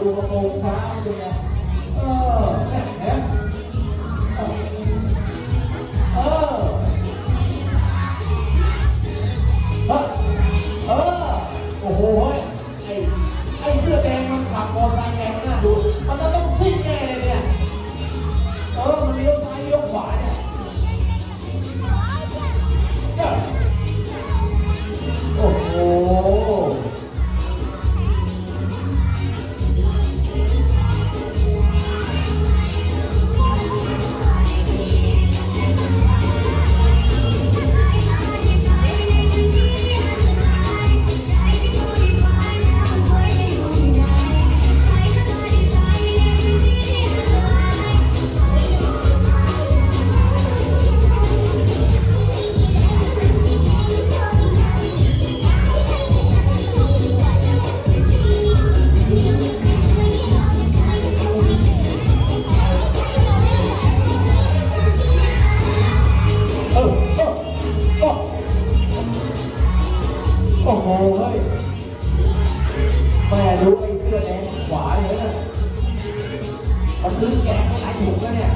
ดูกระโโอ้โหเฮ้ยแม่รู้ไอ้เสื้อแดงขวาเลยนะมันซื้อแกงขายถูกแล้วเนี่ย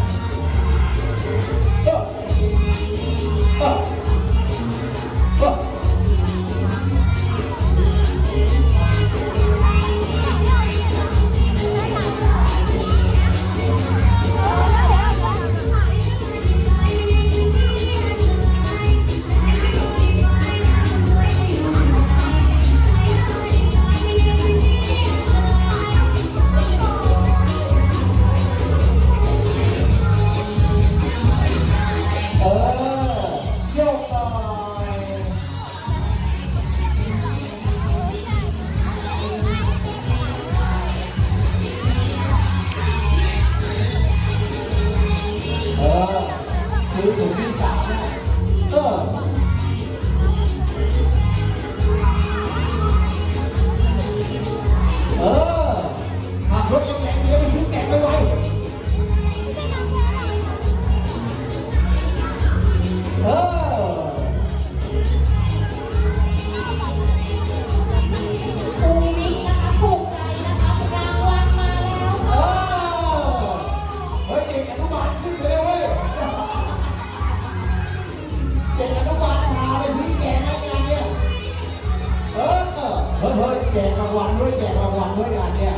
เฮ้ยเฮ้ยแจกรางวัลด้วยแจกรางวัลด้วยกันเนี่ย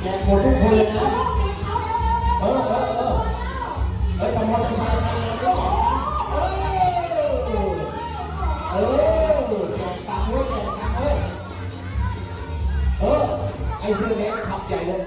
แจกหมดทุกคนเลยนะ เออเออเออเฮ้ยแต่มอเตอร์ไซค์มาแล้วด้วยเออเออแจกตังค์ด้วยแจกตังค์ด้วยเออไอ้เพื่อแดงขับใหญ่เลย